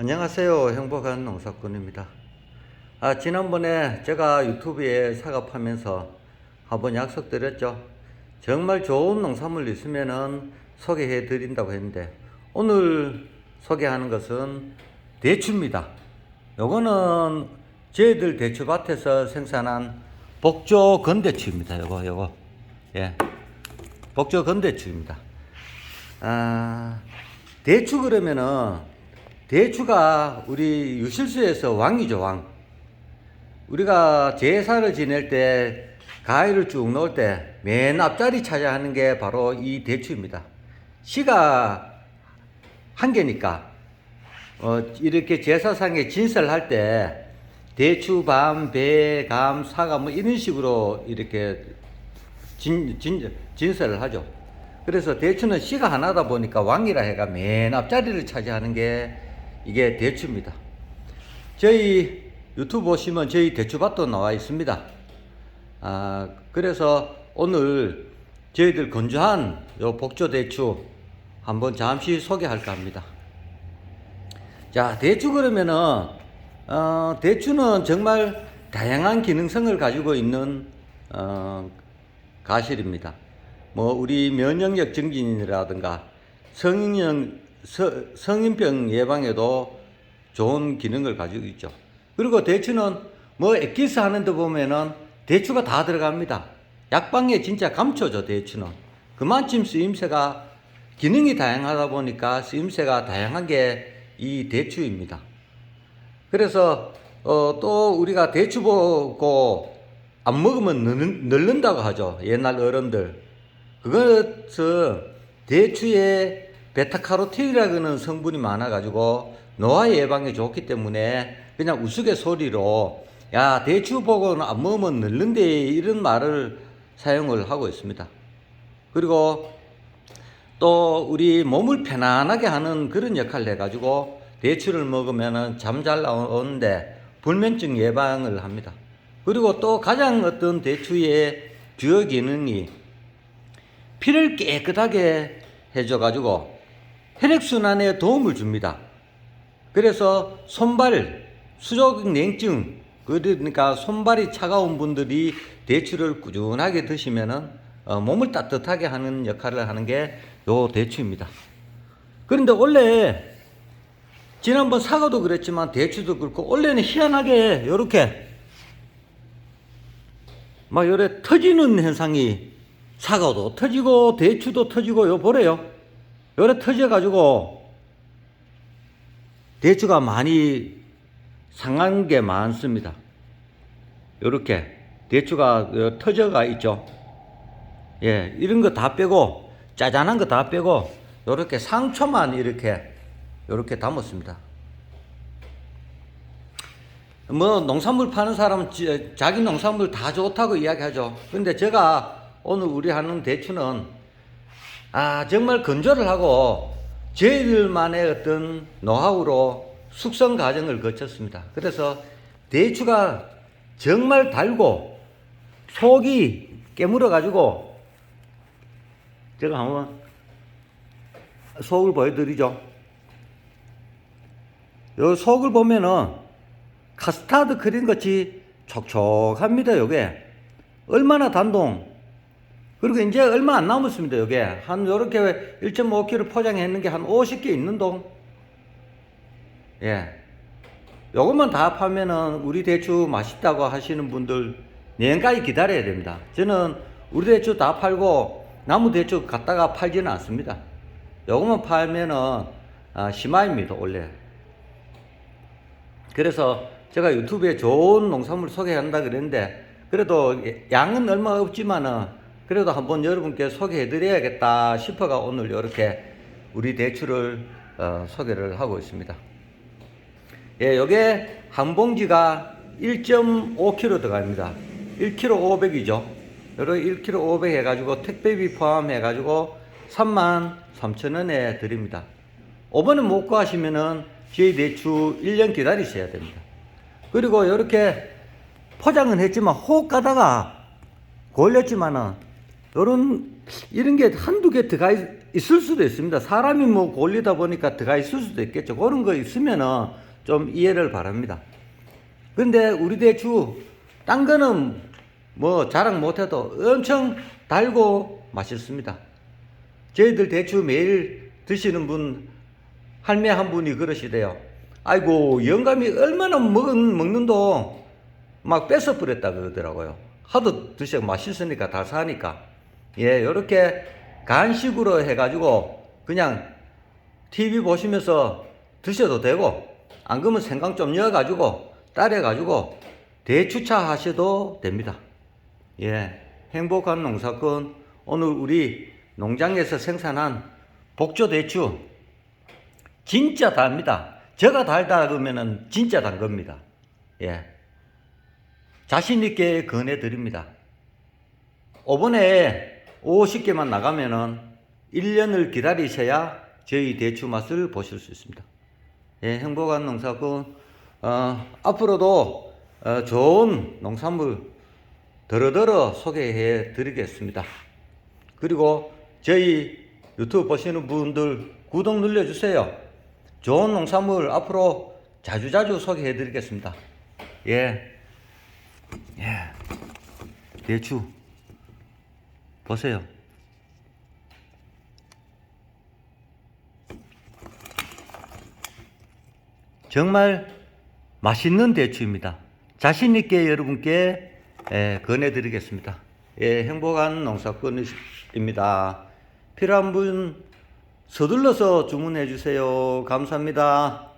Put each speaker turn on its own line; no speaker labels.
안녕하세요. 행복한 농사꾼입니다. 아, 지난번에 제가 유튜브에 사과하면서 한번 약속드렸죠. 정말 좋은 농산물 있으면은 소개해 드린다고 했는데 오늘 소개하는 것은 대추입니다. 요거는 저희들 대추밭에서 생산한 복조 건대추입니다. 요거 요거. 예. 복조 건대추입니다. 아, 대추 그러면은 대추가 우리 유실수에서 왕이죠 왕. 우리가 제사를 지낼 때 가위를 쭉 놓을 때 맨 앞자리 차지하는 게 바로 이 대추입니다. 시가 한 개니까 어, 이렇게 제사상에 진설할 때 대추, 밤, 배, 감, 사과 뭐 이런 식으로 이렇게 진, 진, 진설을 하죠. 그래서 대추는 씨가 하나다 보니까 왕이라 해가 맨 앞자리를 차지하는 게 이게 대추입니다. 저희 유튜브 보시면 저희 대추밭도 나와 있습니다. 아, 그래서 오늘 저희들 건조한 요 복조 대추 한번 잠시 소개할까 합니다. 자, 대추 그러면은, 어, 대추는 정말 다양한 기능성을 가지고 있는, 어, 가실입니다. 뭐, 우리 면역력 증진이라든가 성인형, 서, 성인병 예방에도 좋은 기능을 가지고 있죠. 그리고 대추는 뭐 엑기스 하는 데 보면은 대추가 다 들어갑니다. 약방에 진짜 감초죠, 대추는. 그만큼 쓰임새가 기능이 다양하다 보니까 쓰임새가 다양한 게 이 대추입니다. 그래서 어, 또 우리가 대추 보고 안 먹으면 늙는, 늙는다고 하죠. 옛날 어른들. 그것은 대추에 베타카로틴이라는 성분이 많아가지고 노화 예방에 좋기 때문에 그냥 우스갯소리로 야 대추 보고는 안 먹으면 늙는데 이런 말을 사용을 하고 있습니다. 그리고 또 우리 몸을 편안하게 하는 그런 역할을 해가지고 대추를 먹으면 잠 잘 나오는데 불면증 예방을 합니다. 그리고 또 가장 어떤 대추의 주요 기능이 피를 깨끗하게 해줘가지고 혈액순환에 도움을 줍니다. 그래서 손발, 수족 냉증, 그러니까 손발이 차가운 분들이 대추를 꾸준하게 드시면은 어, 몸을 따뜻하게 하는 역할을 하는 게 요 대추입니다. 그런데 원래 지난번 사과도 그랬지만 대추도 그렇고 원래는 희한하게 요렇게 막 요래 터지는 현상이 사과도 터지고 대추도 터지고 요 보래요. 요래 터져 가지고 대추가 많이 상한 게 많습니다. 요렇게 대추가 어, 터져가 있죠. 예, 이런 거 다 빼고 짜잔한 거 다 빼고 요렇게 상초만 이렇게 요렇게 담았습니다. 뭐 농산물 파는 사람 지- 자기 농산물 다 좋다고 이야기하죠. 근데 제가 오늘 우리 하는 대추는 아 정말 건조를 하고 저희들만의 어떤 노하우로 숙성 과정을 거쳤습니다. 그래서 대추가 정말 달고 속이 깨물어 가지고 제가 한번 속을 보여드리죠. 요 속을 보면은 카스타드 크림 같이 촉촉합니다. 요게 얼마나 단동 그리고 이제 얼마 안 남았습니다. 요게 한 요렇게 1.5kg 포장했는 게 한 50개 있는 동. 예. 요것만 다 파면은 우리 대추 맛있다고 하시는 분들 내년까지 기다려야 됩니다. 저는 우리 대추 다 팔고 나무 대추 갖다가 팔지는 않습니다. 요것만 팔면은 아, 심화입니다, 원래. 그래서 제가 유튜브에 좋은 농산물 소개한다 그랬는데 그래도 양은 얼마 없지만은 그래도 한번 여러분께 소개해 드려야겠다 싶어가 오늘 이렇게 우리 대추를 어, 소개를 하고 있습니다. 예, 요게 한 봉지가 1.5kg 들어갑니다. 1kg 500이죠. 여러 1kg 500 해가지고 택배비 포함해가지고 3만 3천 원에 드립니다. 5번에 못 구하시면은 저희 대추 1년 기다리셔야 됩니다. 그리고 이렇게 포장은 했지만 호흡 가다가 걸렸지만은 요런 이런 게 한두 개 들어가 있- 있을 수도 있습니다. 사람이 뭐 골리다 보니까 들어가 있을 수도 있겠죠. 그런 거 있으면은 좀 이해를 바랍니다. 근데 우리 대추 딴 거는 뭐 자랑 못해도 엄청 달고 맛있습니다. 저희들 대추 매일 드시는 분 할매 한 분이 그러시대요. 아이고 영감이 얼마나 먹은 먹는도 막 뺏어 버렸다 그러더라고요. 하도 드셔 맛있으니까 다 사니까 예 요렇게 간식으로 해가지고 그냥 TV 보시면서 드셔도 되고 안 그러면 생강 좀 넣어가지고 따려가지고 대추차 하셔도 됩니다. 예, 행복한 농사꾼 오늘 우리 농장에서 생산한 복조 대추 진짜 답니다. 제가 달다 그러면은 진짜 단 겁니다. 예, 자신 있게 권해 드립니다. 이번에 50개만 나가면은 1년을 기다리셔야 저희 대추 맛을 보실 수 있습니다. 예, 행복한 농사꾼, 어, 앞으로도 어, 좋은 농산물 더러더러 소개해 드리겠습니다. 그리고 저희 유튜브 보시는 분들 구독 눌러주세요. 좋은 농산물 앞으로 자주자주 소개해 드리겠습니다. 예. 예. 대추. 보세요. 정말 맛있는 대추입니다. 자신 있게 여러분께 예, 권해드리겠습니다. 예, 행복한 농사꾼입니다. 필요한 분 서둘러서 주문해 주세요. 감사합니다.